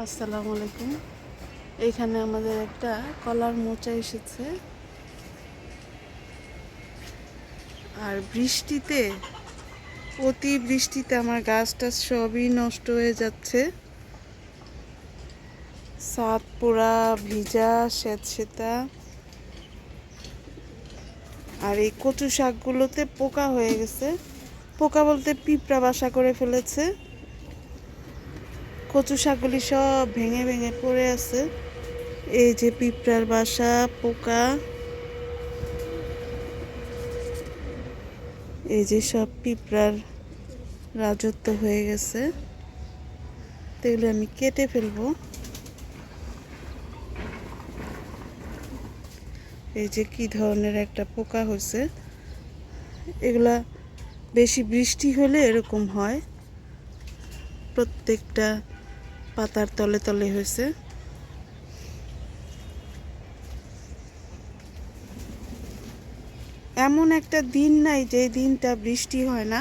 আসসালামু আলাইকুম। এইখানে আমাদের একটা কলার মোচা এসেছে। আর বৃষ্টিতে, অতি বৃষ্টিতে আমার গাছটা সবই নষ্ট হয়ে যাচ্ছে। সাত পোড়া, ভিজা স্যাঁতসেতা আর এই কচু শাকগুলোতে পোকা হয়ে গেছে। পোকা বলতে পিঁপড়া বাসা করে ফেলেছে। কচু শাকগুলি সব ভেঙে ভেঙে পড়ে আছে। এই যে পিঁপড়ার বাসা, পোকা। এই যে সব পিঁপড়ার রাজত্ব হয়ে গেছে। তো এগুলো আমি কেটে ফেলব। এই যে কি ধরনের একটা পোকা হয়েছে। এগুলা বেশি বৃষ্টি হলে এরকম হয়। প্রত্যেকটা পাতার তলে তলে হয়েছে। এমন একটা দিন নাই যে দিনটা বৃষ্টি হয় না।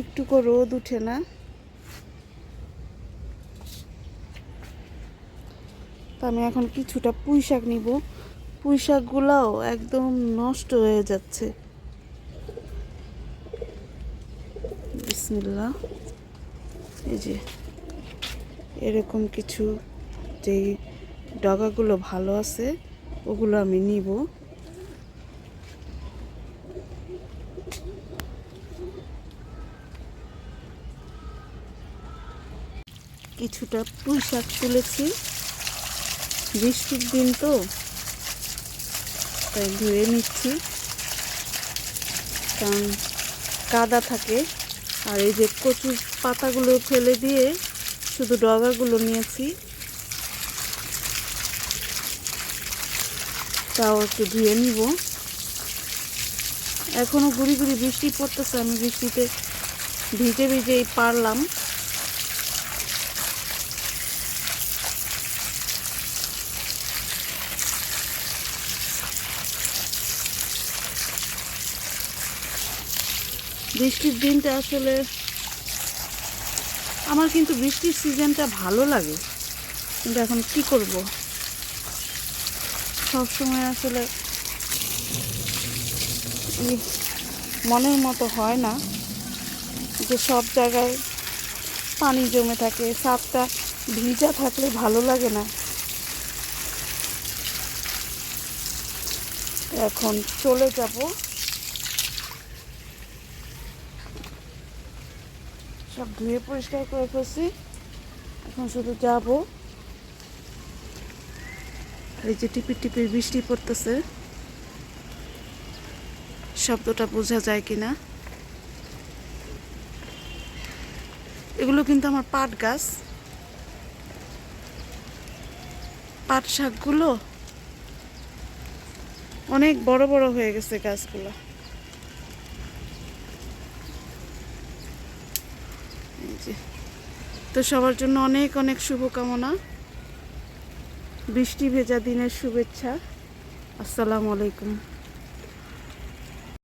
একটুকু রোদ উঠে না। আমি এখন কিছুটা পুঁই শাক নিব। পুঁই শাকগুলাও একদম নষ্ট হয়ে যাচ্ছে। বিসমিল্লা এই যে, এরকম কিছু যেই ডগাগুলো ভালো আছে, ওগুলো আমি নিব। কিছুটা পুঁই শাক তুলেছি। বৃষ্টির দিন তো, তাই ধুয়ে নিচ্ছি। কারণ কাদা থাকে। আর এই যে কচুর পাতাগুলো ফেলে দিয়ে শুধু ডগাগুলো নিয়েছি। তাও একটু ধুয়ে নিব। এখনও গুড়ি গুড়ি বৃষ্টি পড়তেছে, আমি বৃষ্টিতে ভিজে ভিজেই পারলাম। বৃষ্টির দিনটা আসলে আমার কিন্তু বৃষ্টির সিজনটা ভালো লাগে। কিন্তু এখন কি করব? সব সময় আসলে মনের মতো হয় না যে সব জায়গায় পানি জমে থাকে সাপটা ভিজা থাকলে ভালো লাগে না। এখন চলে যাব সব ধুয়ে পরিষ্কার করে ফেলছি। এখন শুধু যাব। এই যে টিপির টিপির বৃষ্টি পড়তেছে, শব্দটা বোঝা যায় কিনা? এগুলো কিন্তু আমার পাট গাছ। পাট শাকগুলো অনেক বড় বড় হয়ে গেছে গাছগুলো এই যে তো সবার জন্য অনেক অনেক শুভকামনা। বৃষ্টি ভেজা দিনের শুভেচ্ছা। আসসালামু আলাইকুম।